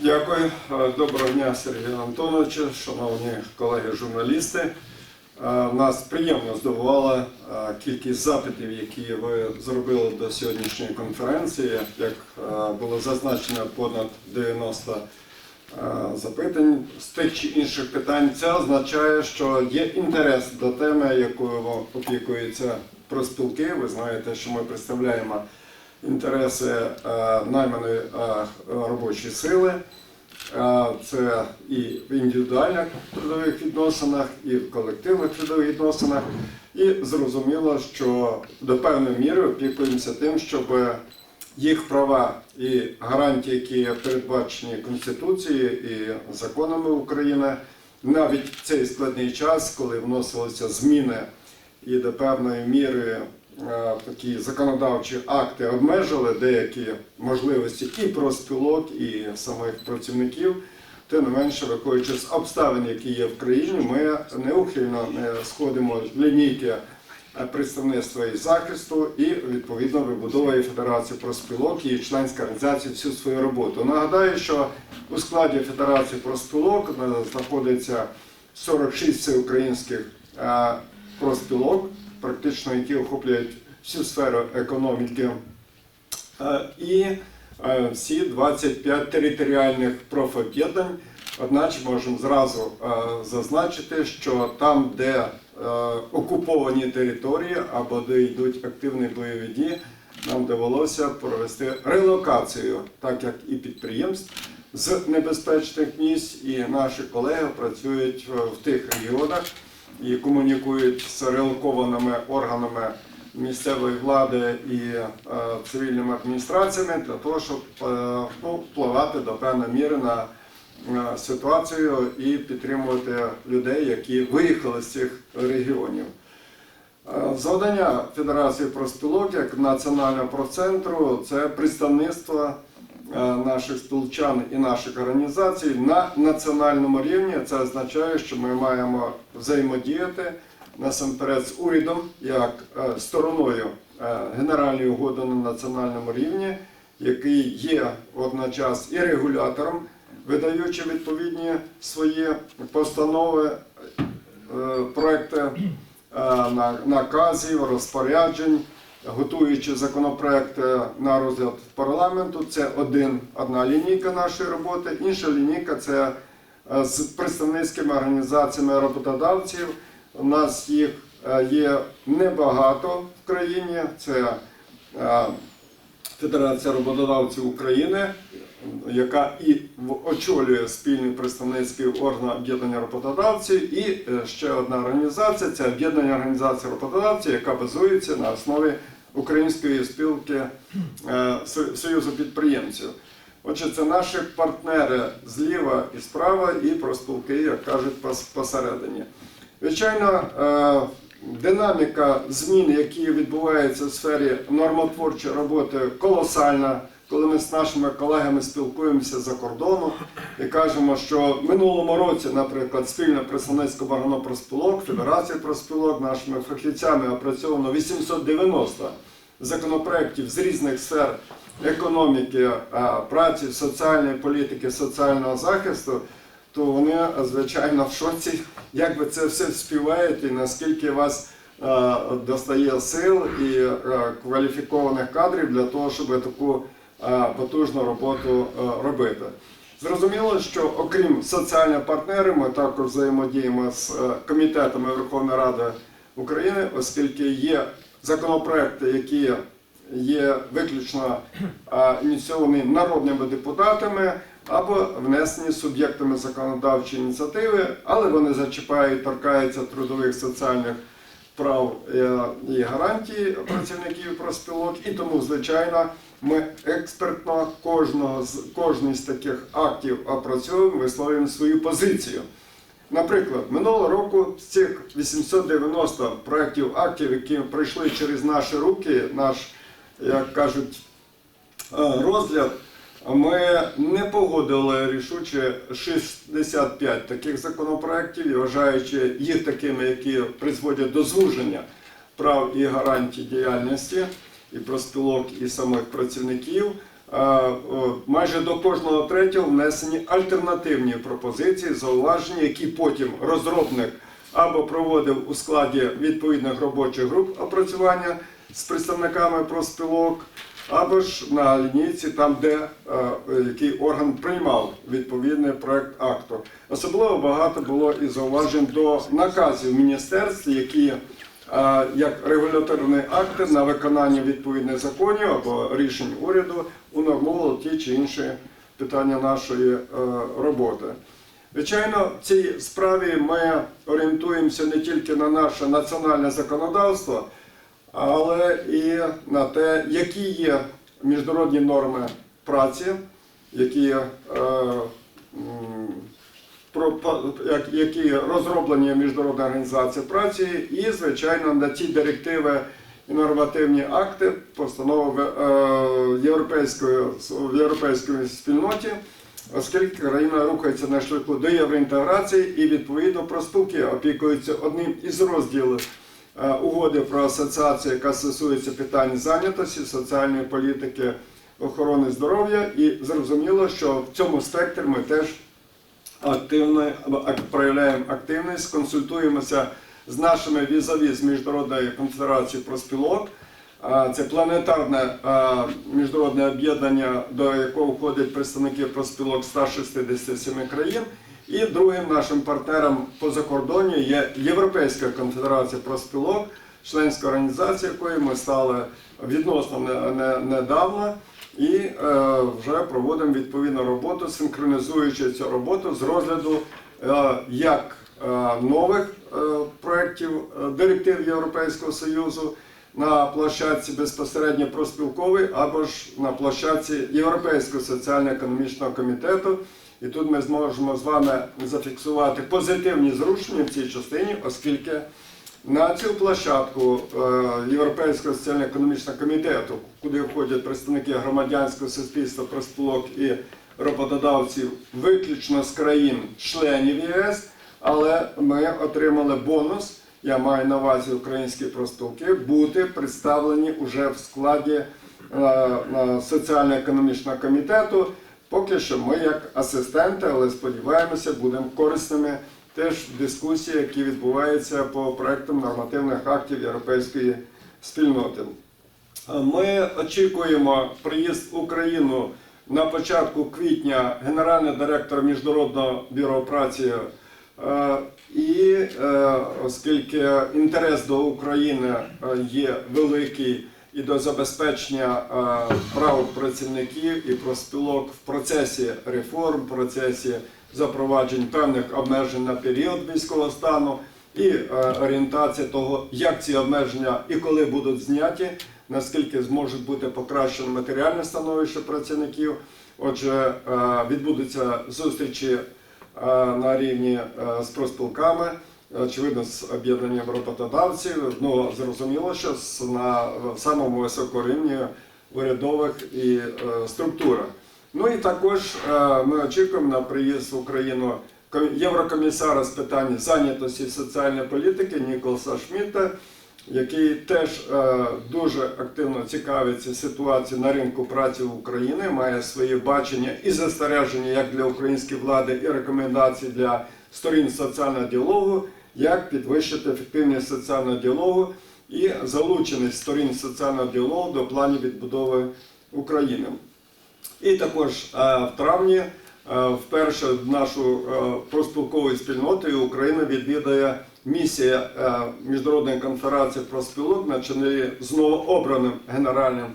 Дякую. Доброго дня, Сергій Антонович, шановні колеги журналісти. Е, Нас приємно здивувала кількість запитів, які ви зробили до сьогоднішньої конференції. Як було зазначено, понад 90 е, запитань з тих чи інших питань. Це означає, що є інтерес до теми, якою опікуються профспілки. Ви знаєте, що ми представляємо інтереси е, найманої е, робочої сили. Е, Це і в індивідуальних трудових відносинах, і в колективних трудових відносинах. І зрозуміло, що до певної міри опікуємося тим, щоб їх права і гарантії, які передбачені Конституцією і законами України, навіть в цей складний час, коли вносилися зміни і до певної міри такі законодавчі акти обмежили деякі можливості і профспілок, і самих працівників. Тим не менше, виходячи з обставин, які є в країні, ми неухильно не сходимо з лінійки е, представництва і захисту і відповідно вибудовує Федерація профспілок і членська організація всю свою роботу. Нагадаю, що у складі Федерації профспілок е, знаходиться 46 всеукраїнських е, профспілок, практично які охоплюють всю сферу економіки. Е, І е, всі 25 територіальних профоб'єднань. Одначе можемо зразу е, зазначити, що там, де окуповані території або де йдуть активні бойові дії, нам довелося провести релокацію, так як і підприємств з небезпечних місць, і наші колеги працюють в тих регіонах і комунікують з релокованими органами місцевої влади і е, цивільними адміністраціями для того, щоб е, ну, впливати до певної міри на е, ситуацію і підтримувати людей, які виїхали з цих регіонів. Завдання Федерації профспілок як національного профцентру це представництво наших спілчан і наших організацій на національному рівні. Це означає, що ми маємо взаємодіяти насамперед з урядом як е, стороною е, Генеральної угоди на національному рівні, який є водночас і регулятором, видаючи відповідні свої постанови, е, проекти е, на- наказів, розпоряджень, готуючи законопроекти на розгляд парламенту. Це один, одна лінійка нашої роботи. Інша лінійка це е, з представницькими організаціями роботодавців. У нас їх е, є небагато в країні. Це е, Федерація роботодавців України, яка і очолює спільний представницький орган об'єднання роботодавців, і е, ще одна організація це об'єднання організацій роботодавців, яка базується на основі української спілки е, Союзу підприємців. Отже, це наші партнери зліва і справа, і профспілки, як кажуть, пос- посередині. Звичайно, е, динаміка змін, які відбуваються в сфері нормотворчої роботи, колосальна. Коли ми з нашими колегами спілкуємося за кордону і кажемо, що в минулому році, наприклад, спільне представництво органу проспілок, Федерація проспілок, нашими фахівцями опрацьовано 890 законопроєктів з різних сфер економіки, праці, соціальної політики, соціального захисту, то вони, звичайно, в шоці, як ви це все співаєте, наскільки вас е, достає сил і е, кваліфікованих кадрів для того, щоб таку е, потужну роботу е, робити. Зрозуміло, що окрім соціальних партнерів, ми також взаємодіємо з е, комітетами Верховної Ради України, оскільки є законопроекти, які є виключно ініційовані народними депутатами або внесені суб'єктами законодавчої ініціативи, але вони зачіпають, торкаються трудових соціальних прав е, і гарантій працівників профспілок. І тому, звичайно, ми експертно кожного з кожний з таких актів опрацьовуємо, висловлюємо свою позицію. Наприклад, минулого року з цих 890 проєктів актів, які пройшли через наші руки, наш, як кажуть, е, розгляд, ми не погодили рішуче 65 таких законопроєктів, вважаючи їх такими, які призводять до звуження прав і гарантій діяльності і профспілок, і самих працівників. майже до кожного третього внесені альтернативні пропозиції, зауваження, які потім розробник або проводив у складі відповідних робочих груп опрацювання з представниками профспілок, або ж на лінійці, там, де е, який орган приймав відповідний проект акту. Особливо багато було і зауважень до наказів міністерств, які е, як регуляторні акти на виконання відповідних законів або рішень уряду унормовували ті чи інші питання нашої е, роботи. Звичайно, в цій справі ми орієнтуємося не тільки на наше національне законодавство, але і на те, які є міжнародні норми праці, які, е, які розроблені Міжнародною організацією праці, і, звичайно, на ті директиви і нормативні акти, постанови е, європейської, в європейській спільноті, оскільки країна рухається на шляху до євроінтеграції і відповідно профспілки опікуються одним із розділів угоди про асоціацію, яка стосується питань зайнятості, соціальної політики, охорони здоров'я. І зрозуміло, що в цьому спектрі ми теж активно проявляємо активність, консультуємося з нашими візаві з Міжнародної конфедерації профспілок. А, Це планетарне міжнародне об'єднання, до якого входять представники профспілок 167 країн. І другим нашим партнером по закордонні є Європейська конфедерація профспілок, членська організація, якої ми стали відносно не- не- недавно. І е, вже проводимо відповідну роботу, синхронізуючи цю роботу з розгляду е, як е, нових проєктів директив Європейського Союзу на площадці безпосередньо проспілкової або ж на площадці Європейського соціально-економічного комітету. І тут ми зможемо з вами зафіксувати позитивні зрушення в цій частині, оскільки на цю площадку е, Європейського соціально-економічного комітету, куди входять представники громадянського суспільства, профспілок і роботодавців, виключно з країн-членів ЄС, але ми отримали бонус. Я маю на увазі українські профспілки, бути представлені уже в складі е, е, соціально-економічного комітету. Поки що ми як асистенти, але сподіваємося, будемо корисними теж в дискусії, які відбуваються по проектам нормативних актів Європейської спільноти. Ми очікуємо приїзд в Україну на початку квітня генерального директора Міжнародного бюро праці. Е, І е, оскільки інтерес до України е, є великий і до забезпечення е, прав працівників і профспілок в процесі реформ, в процесі запроваджень певних обмежень на період військового стану і е, орієнтація того, як ці обмеження і коли будуть зняті, наскільки зможе бути покращено матеріальне становище працівників. Отже, е, відбудуться зустрічі на рівні з профспілками, очевидно, з об'єднанням роботодавців. Ну, зрозуміло, що на самому високому рівні урядових і е, структурах. Ну і також е, ми очікуємо на приїзд в Україну єврокомісара з питань зайнятості і соціальної політики Ніколаса Шмідта, який теж е, дуже активно цікавиться ситуацією на ринку праці в Україні, має своє бачення і застереження як для української влади, і рекомендації для сторін соціального діалогу, як підвищити ефективність соціального діалогу і залученість сторін соціального діалогу до планів відбудови України. І також е, в травні е, вперше нашу е, профспілковою спільнотою Україна відвідає місія Міжнародної конференції профспілок на чолі з новообраним генеральним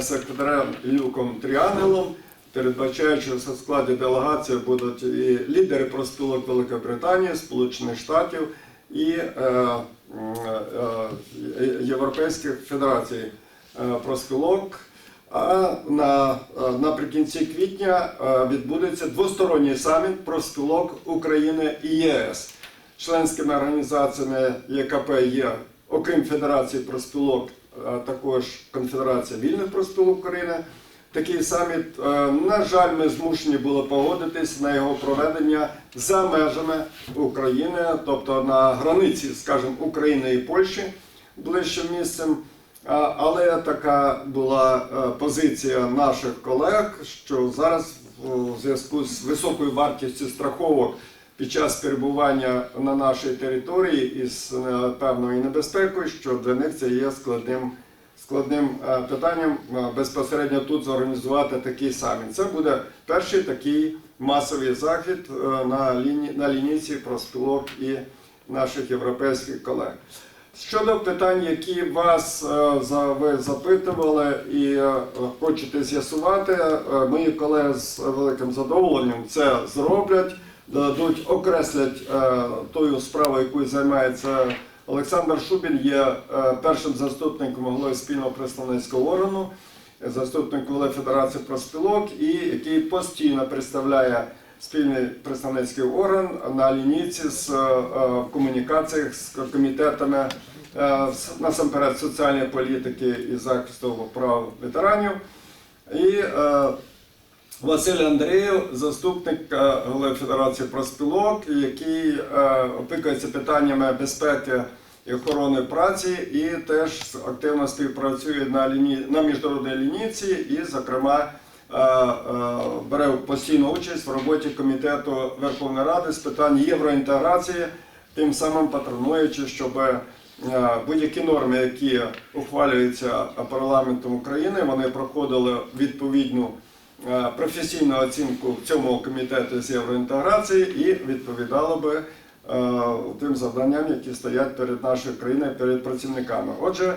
секретарем Люком Тріангелом. Передбачаючи, що в складі делегації будуть і лідери профспілок Великобританії, Сполучених Штатів і е, е, е, Європейських федерацій е, профспілок. А на, е, наприкінці квітня відбудеться двосторонній саміт профспілок України і ЄС. Членськими організаціями ЄКП є, окрім Федерації профспілок, також Конфедерація вільних профспілок України. Такий саміт, е, на жаль, ми змушені були погодитись на його проведення за межами України, тобто на границі, скажімо, України і Польщі ближчим місцем. Але така була е, позиція наших колег, що зараз в зв'язку з високою вартістю страховок під час перебування на нашій території із е, певною небезпекою, що для них це є складним, складним е, питанням е, безпосередньо тут зорганізувати такий саміт. Це буде перший такий масовий захід е, на лінії на лінійці профспілок і наших європейських колег. Щодо питань, які вас ви запитували і хочете з'ясувати, мої колеги з великим задоволенням це зроблять, дадуть, окреслять тою справою, якою займається Олександр Шубін, є е, першим заступником голови спільного представницького органу, заступник голови Федерації профспілок, і який постійно представляє спільний представницький орган на лінійці з е, е, комунікаціях з комітетами насамперед соціальної політики і захисту прав ветеранів. І Василь Андрієв, заступник е, голови Федерації профспілок, який е, опікується питаннями безпеки і охорони праці, і теж активно співпрацює на лінії на міжнародній лінійці, і, зокрема, е, бере постійну участь в роботі комітету Верховної Ради з питань євроінтеграції, тим самим патронуючи, щоб будь-які норми, які ухвалюються парламентом України, вони проходили відповідну професійну оцінку цьому комітеті з євроінтеграції і відповідало би е, тим завданням, які стоять перед нашою країною, перед працівниками. Отже,